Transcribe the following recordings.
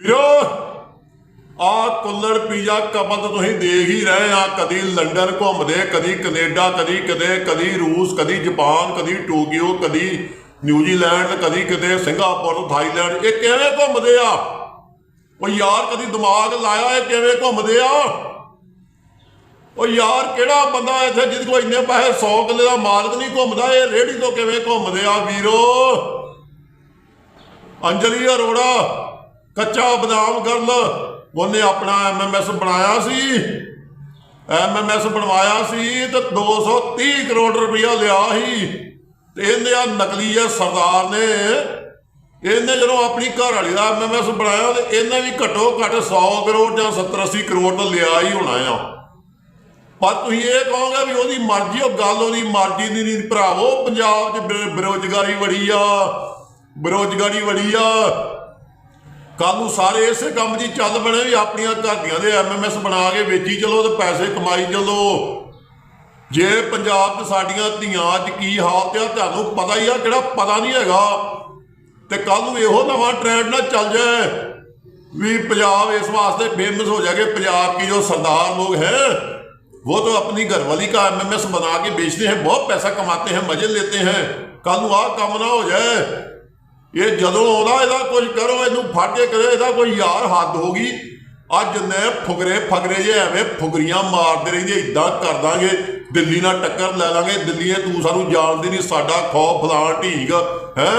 ਵੀਰੋ, ਆ ਕੁੱਲੜ pizza couple ਤਾਂ ਤੁਸੀਂ ਦੇਖ ਹੀ ਰਹੇ ਆ, ਕਦੀ ਲੰਡਨ ਘੁੰਮਦੇ, ਕਦੀ ਕੈਨੇਡਾ, ਕਦੀ ਕਿਤੇ, ਕਦੀ ਰੂਸ, ਕਦੀ ਜਾਪਾਨ, ਕਦੀ ਟੋਕੀਓ, ਕਦੀ ਨਿਊਜ਼ੀਲੈਂਡ, ਕਦੀ ਕਿਤੇ ਸਿੰਗਾਪੁਰ, ਥਾਈਲੈਂਡ, ਇਹ ਕਿਵੇਂ ਘੁੰਮਦੇ ਆ? ਉਹ ਯਾਰ, ਕਦੀ ਦਿਮਾਗ ਲਾਇਆ ਇਹ ਕਿਵੇਂ ਘੁੰਮਦੇ ਆ? ਉਹ ਯਾਰ, ਕਿਹੜਾ ਬੰਦਾ ਇੱਥੇ ਜਿਹਦੇ ਕੋਲ ਇੰਨੇ ਪੈਸੇ 100 ਕਿੱਲੇ ਦਾ ਮਾਲਕ ਨਹੀਂ ਘੁੰਮਦਾ, ਇਹ ਰੇੜੀ ਤੋਂ ਕਿਵੇਂ ਘੁੰਮਦੇ ਆ ਵੀਰੋ? ਅੰਜਲੀ ਅਰੋੜਾ ਕੱਚਾ ਬਦਾਮ ਗਰਲ, ਉਹਨੇ ਆਪਣਾ ਐਮਐਮਐਸ ਬਣਾਇਆ ਸੀ। ਐਮਐਮਐਸ ਬਣਵਾਇਆ ਸੀ ਤੇ 230 ਕਰੋੜ ਰੁਪਇਆ ਲਿਆ ਸੀ। ਤੇ ਇਹਨੇ ਆ ਨਕਲੀ ਆ ਸਰਦਾਰ ਨੇ। ਇਹਨੇ ਜਦੋਂ ਆਪਣੀ ਘਰ ਵਾਲੀ ਦਾ ਐਮਐਮਐਸ ਬਣਾਇਆ ਤੇ ਇਹਨੇ ਵੀ ਘੱਟੋ ਘੱਟ 100 ਕਰੋੜ ਜਾਂ 70 80 ਕਰੋੜ ਤਾਂ ਲਿਆ ਹੀ ਹੋਣਾ ਆ। ਪਰ ਤੁਸੀਂ ਇਹ ਕਹੋਗੇ ਵੀ ਉਹਦੀ ਮਰਜ਼ੀ, ਉਹ ਗੱਲ ਉਹਦੀ ਮਰਜ਼ੀ ਦੀ ਨਹੀਂ ਭਰਾਵੋ। ਪੰਜਾਬ 'ਚ ਬੇ- ਬੇਰੁਜ਼ਗਾਰੀ ਬੜੀ ਆ। ਬੇਰੁਜ਼ਗਾਰੀ ਬੜੀ ਆ। ਕੱਲ ਨੂੰ ਸਾਰੇ ਇਸੇ ਕੰਮ ਦੀ ਚੱਲ ਬਣੇ ਵੀ ਆਪਣੀਆਂ ਘਰਦੀਆਂ ਦੇ ਐਮਐਮਐਸ ਬਣਾ ਕੇ ਵੇਚੀ ਚਲੋ ਤੇ ਪੈਸੇ ਕਮਾਈ ਚਲੋ। ਜੇ ਪੰਜਾਬ 'ਚ ਸਾਡੀਆਂ ਧੀਆਂ 'ਚ ਕੀ ਹਾਲਤ ਆ ਤੁਹਾਨੂੰ ਪਤਾ ਹੀ ਆ ਕਿਹੜਾ ਪਤਾ ਨਹੀਂ ਹੈਗਾ। ਤੇ ਕੱਲ ਨੂੰ ਇਹੋ ਨਵਾਂ ਟ੍ਰੈਂਡ ਨਾ ਚੱਲ ਜਾਏ ਵੀ ਪੰਜਾਬ ਇਸ ਵਾਸਤੇ ਫੇਮਸ ਹੋ ਜਾਏਗਾ ਪੰਜਾਬ ਕੀ ਜੋ ਸਰਦਾਰ ਲੋਕ ਹੈ, ਉਹ वो तो अपनी घरवाली का ਬਣਾ ਕੇ ਵੇਚਦੇ बेचते ਬਹੁਤ ਪੈਸਾ ਕਮਾਤੇ कमाते हैं मजे लेते हैं ਨੂੰ ਆਹ ਕੰਮ ਨਾ ਹੋ ਜਾਏ ਇਹ ਜਦੋਂ ਆਉਂਦਾ, ਇਹਦਾ ਕੁਝ ਕਰੋ, ਇਹਨੂੰ ਫੜ ਕੇ ਕਰੇ ਇਹਦਾ ਕੋਈ ਯਾਰ ਹੱਦ ਹੋ ਗਈ। ਅੱਜ ਨੇ ਫੁਗਰੇ ਫਗਰੇ ਜੇ ਐਵੇਂ ਫੁਗਰੀਆਂ ਮਾਰਦੇ ਰਹਿੰਦੇ ਇਦਾਂ ਕਰ ਦਾਂਗੇ, ਦਿੱਲੀ ਨਾਲ ਟੱਕਰ ਲੈ ਲਾਂਗੇ, ਦਿੱਲੀ ਇਹ ਤੂੰ ਸਾਨੂੰ ਜਾਣਦੀ ਨਹੀਂ ਸਾਡਾ ਖੌਫ ਫਲਾਣ ਢੀਂਗ, ਹੈ?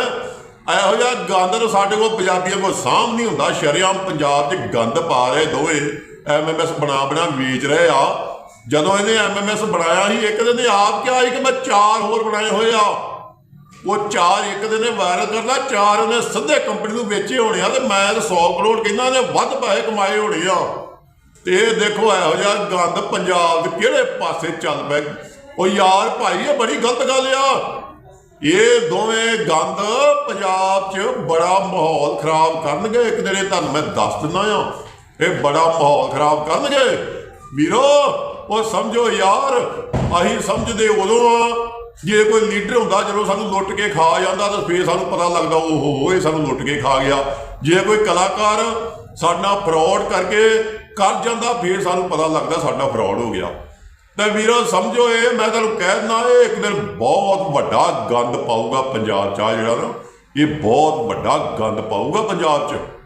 ਇਹੋ ਜਿਹਾ ਗੰਦ ਸਾਡੇ ਕੋਲ ਪੰਜਾਬੀਆਂ ਕੋਲ ਸਾਂਭ ਨਹੀਂ ਹੁੰਦਾ, ਸ਼ਰੇਆਮ ਪੰਜਾਬ 'ਚ ਗੰਦ ਪਾ ਰਹੇ ਦੋਵੇਂ ਐਮਐਮਐਸ ਬਣਾ ਬਣਾ ਵੇਚ ਰਹੇ ਆ। ਜਦੋਂ ਇਹਨੇ ਐਮਐਮਐਸ ਬਣਾਇਆ ਸੀ, ਇੱਕ ਦਿਨ ਆਪ ਕਿਹਾ ਸੀ ਕਿ ਮੈਂ ਚਾਰ ਹੋਰ ਬਣਾਏ ਹੋਏ ਆ। ਉਹ ਚਾਰ ਇੱਕ ਦਿਨ ਇਹ ਵਾਇਰਲ ਕਰਦਾ, ਚਾਰ ਉਹਨੇ ਸਿੱਧੇ ਕੰਪਨੀ ਨੂੰ ਵੇਚੇ ਹੋਣੇ ਆ ਤੇ ਮੈਂ ਤਾਂ 100 ਕਰੋੜ ਕਹਿੰਦਾ ਇਹਨੇ ਵੱਧ ਪੈਸੇ ਕਮਾਏ ਹੋਣੇ ਆ। ਤੇ ਇਹ ਦੇਖੋ ਇਹੋ ਜਿਹਾ ਗੰਦ ਪੰਜਾਬ ਦੇ ਕਿਹੜੇ ਪਾਸੇ ਚੱਲ ਪਿਆ। ਉਹ ਯਾਰ ਭਾਈ, ਇਹ ਬੜੀ ਗਲਤ ਗੱਲ ਆ। ਇਹ ਦੋਵੇਂ ਗੰਦ ਪੰਜਾਬ 'ਚ ਬੜਾ ਮਾਹੌਲ ਖਰਾਬ ਕਰਨਗੇ। ਇੱਕ ਦਿਨ ਇਹ ਤੁਹਾਨੂੰ ਮੈਂ ਦੱਸ ਦਿੰਦਾ ਆ ਇਹ ਬੜਾ ਮਾਹੌਲ ਖਰਾਬ ਕਰਨਗੇ। ਵੀਰੋ, ਉਹ ਸਮਝੋ ਯਾਰ, ਅਸੀਂ ਸਮਝਦੇ ਉਦੋਂ ਆ ਜੇ ਕੋਈ ਲੀਡਰ ਹੁੰਦਾ, ਜਦੋਂ ਸਾਨੂੰ ਲੁੱਟ ਕੇ ਖਾ ਜਾਂਦਾ, ਤਾਂ ਫੇਰ ਸਾਨੂੰ ਪਤਾ ਲੱਗਦਾ ਉਹ ਹੋ, ਇਹ ਸਾਨੂੰ ਲੁੱਟ ਕੇ ਖਾ ਗਿਆ। ਜੇ ਕੋਈ ਕਲਾਕਾਰ ਸਾਡਾ ਫਰਾਡ ਕਰਕੇ ਕਰ ਜਾਂਦਾ, ਫੇਰ ਸਾਨੂੰ ਪਤਾ ਲੱਗਦਾ ਸਾਡਾ ਫਰਾਡ ਹੋ ਗਿਆ। ਤਾਂ ਵੀਰੋ, ਸਮਝੋ ਇਹ, ਮੈਂ ਤੁਹਾਨੂੰ ਕਹਿ ਦਿੰਦਾ, ਇਹ ਇੱਕ ਦਿਨ ਬਹੁਤ ਵੱਡਾ ਗੰਦ ਪਾਊਗਾ ਪੰਜਾਬ ਚ ਆ ਜਿਹੜਾ ਨਾ, ਇਹ ਬਹੁਤ ਵੱਡਾ ਗੰਦ ਪਾਊਗਾ ਪੰਜਾਬ ਚ।